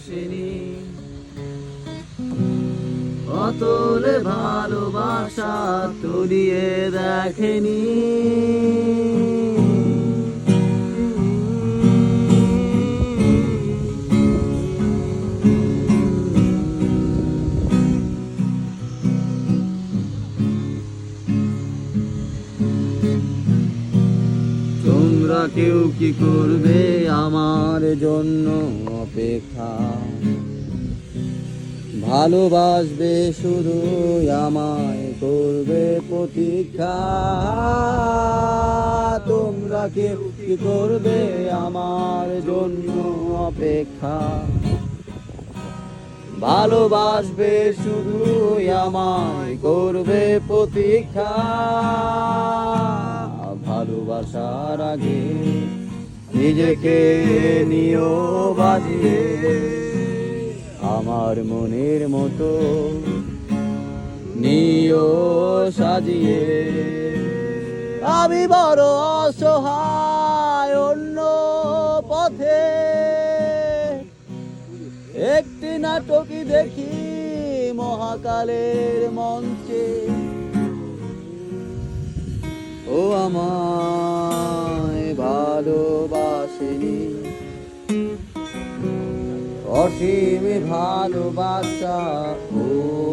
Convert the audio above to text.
আসেনি অতলে ভালোবাসা তুলিয়ে দেখেনি। তোমরা কেউ কি করবে আমার জন্য অপেক্ষা? ভালোবাসবে শুধু আমায় করবে প্রতীক্ষা। তোমরা কেউ কি করবে আমার জন্য অপেক্ষা? ভালোবাসবে শুধু আমায় করবে প্রতীক্ষা। আগে নিজেকে নিও বাজিয়ে। আমার মনের মতো নিও সাজিয়ে। আমি বড় অসহায় অন্য পথে। একটি নাটকই দেখি মহাকালের মঞ্চে। ও আমায় ভালোবাসেনি অসীম ভালোবাসা ও